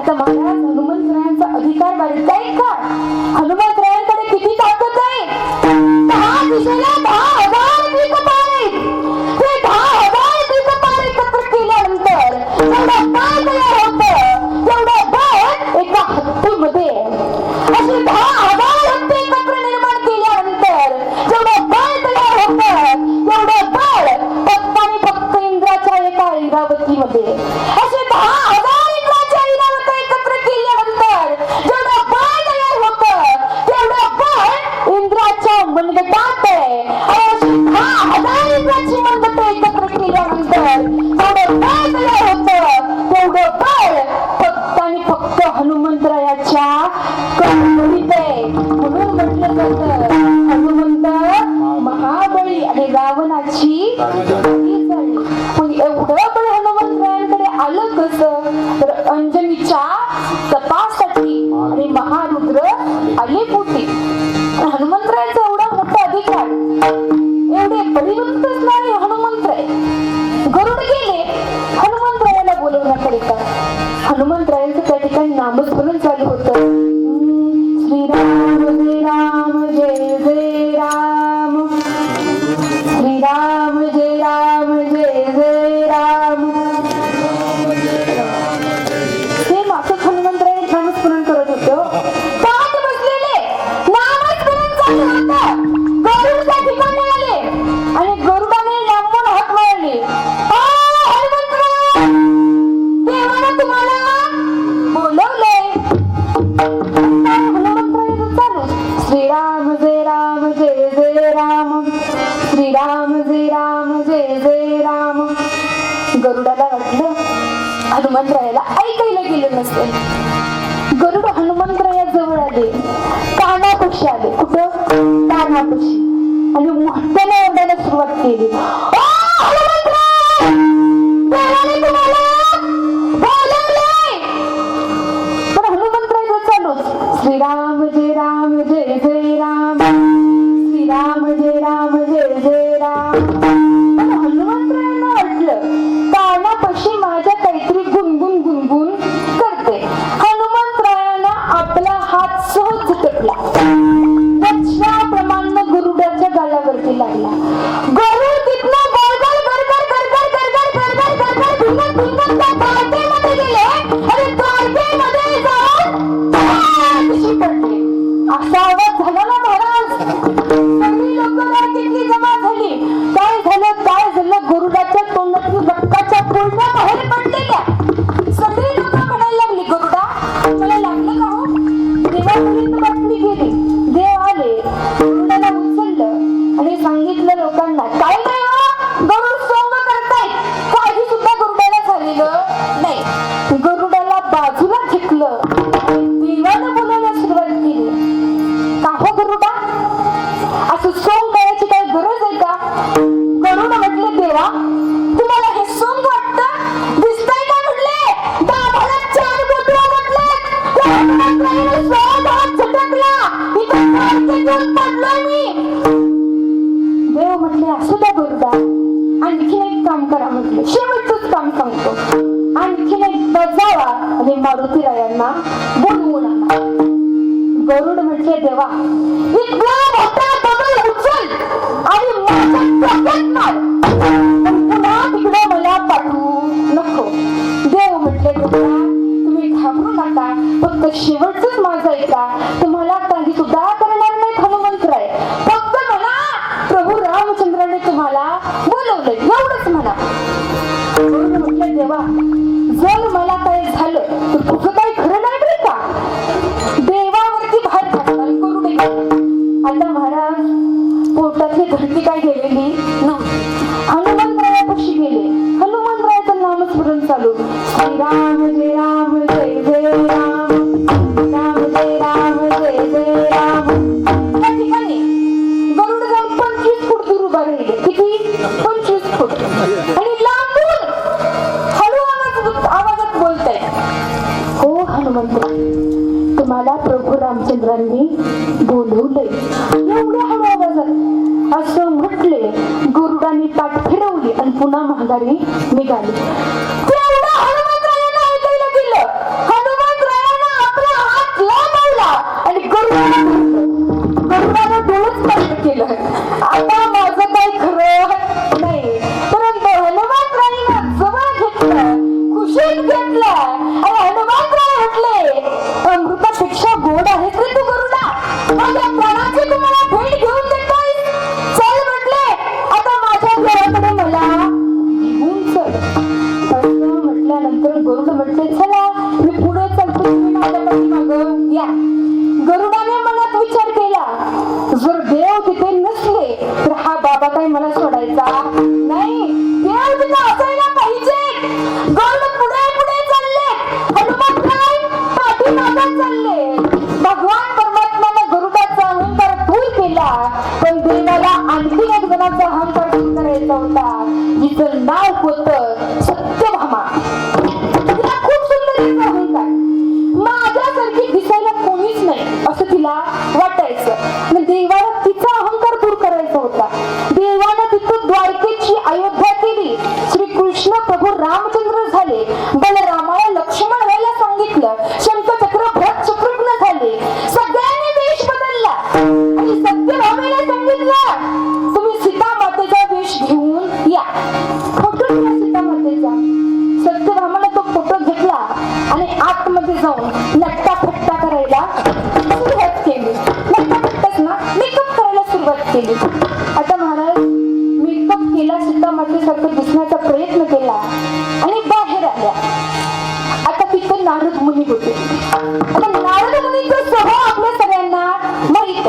आता महाराज हनुमंत अधिकार वाढताय का? पण एवढं पण हनुमान रायांकडे आलं कसं? तर अंजनीच्या गरुडाला वाटलं. हनुमंतरायाला ऐकायला गेले नसते. गरुड हनुमंतराया जवळ आले. कानापक्षी आले. कुठं? कानापक्षी. आणि मोठ्याने ओरडायला सुरुवात केली. गुणगुण करते. हनुमंतरायांना आपला हात सहज देव म्हटले असू द्या गुरुदा आणखीन एक काम करा म्हटले. शेवटच काम सांगतो. आणखीन एकदा जावा आणि मारुती रायांना बोलवून आणा. गरुड म्हटले देवा विद्वान होता बदल उचल आणि पुन्हा तिकडे मला पाठवू नको. देव म्हटले तुम्ही घाबरू नका. फक्त शेवटच माझा ऐका. तुम्हाला काही 吧。पुन्हा महागारी निघाली. परत चालले. भगवान परमात्मानं गरुडाचा अहंकार दूर केला. पण देवाला आणखी एक जणाचा अहंकार दूर करायचा होता. जिचं नाव होतं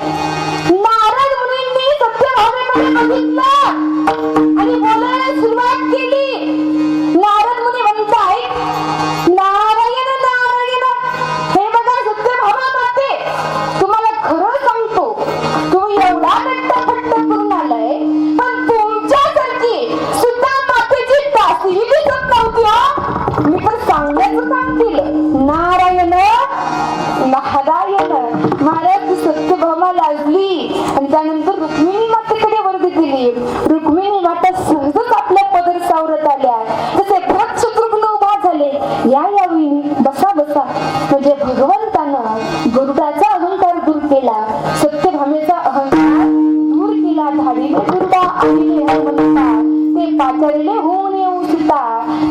ト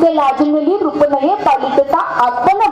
लाजलेली रूप नये पालिकेचा आत्मन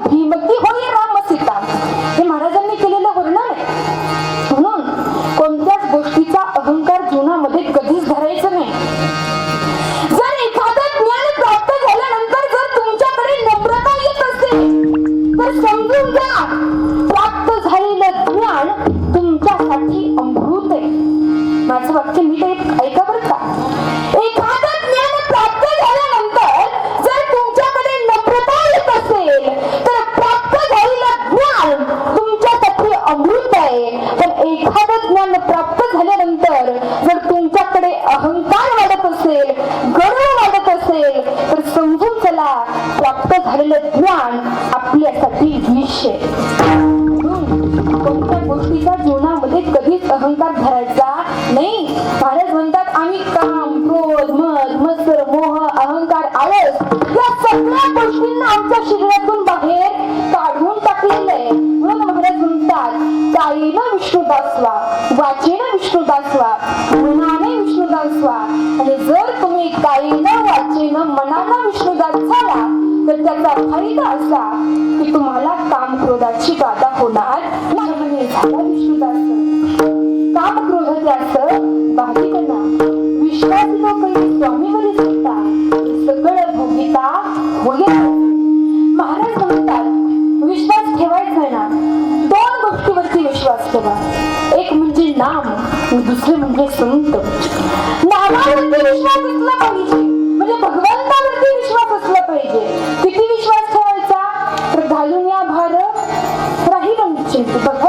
झालेलं ज्ञान आपल्यासाठी विषय. कोणत्या गोष्टीच्या जीवनामध्ये कधीच अहंकार भरायचा नाही? महाराज म्हणतात आम्ही काम क्रोध मत मत्सर मोह अहंकार आळस या सगळ्या गोष्टींना आमच्या शरीरातून बाहेर काढून टाकलेलं म्हणून महाराज म्हणतात कायेनं विष्णुदासवा वाचेनं विष्णुदासवा मनाने विष्णुदासवा आणि जर तुम्ही काळीनं वाचेनं मनानं विष्णुदास झाला त्याचा फायदा असा की तुम्हाला काम क्रोधाची बाधा होणार नाही. काम विश्वास. न करी सुद्धा सगळं होईल. महाराज म्हणतात विश्वास ठेवायचा ना. दोन गोष्टीवरती विश्वास ठेवा. एक म्हणजे नाम दुसरे म्हणजे संत. नामावरती विश्वास असला पाहिजे. म्हणजे भगवान Спасибо.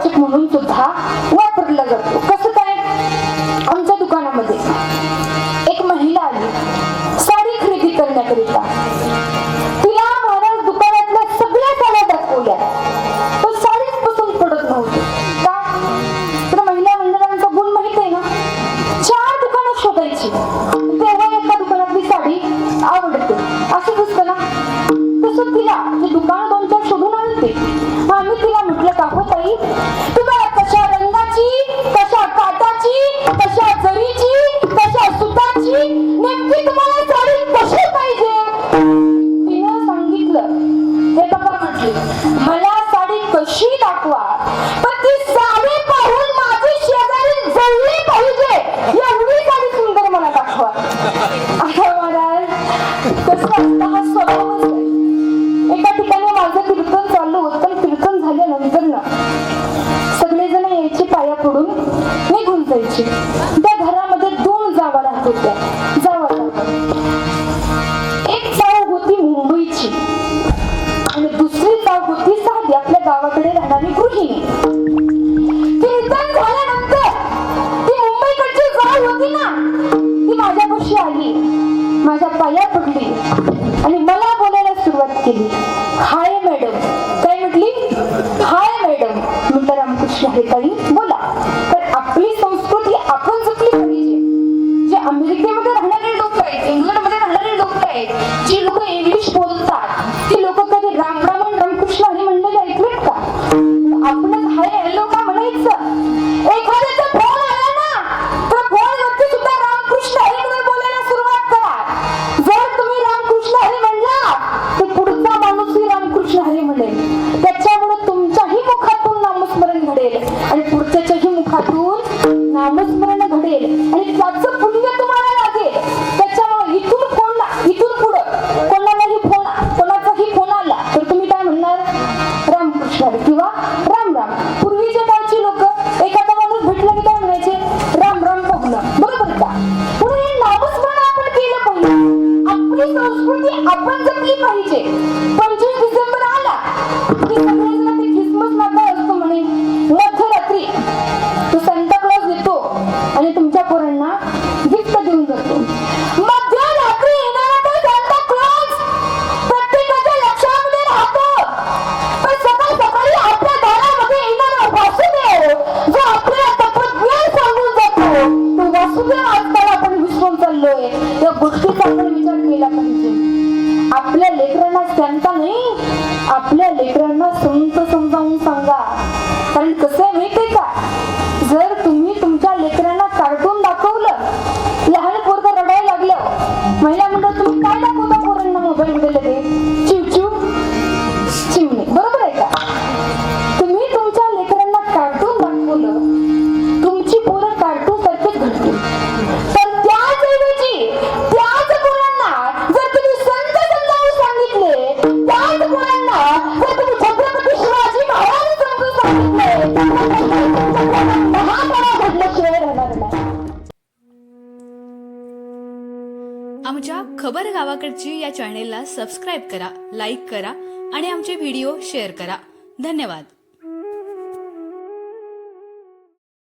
प्रतीक म्हणून सुद्धा वापरला जातो. घरात होत्या जाऊ एक जाऊ होती मुंबईची. आणि दुसरी जाऊ होती साधी. आपल्या गावाकडे राहणारी गृहिणी. Hey. या चॅनेलला सबस्क्राईब करा लाईक करा आणि आमचे व्हिडिओ शेअर करा. धन्यवाद.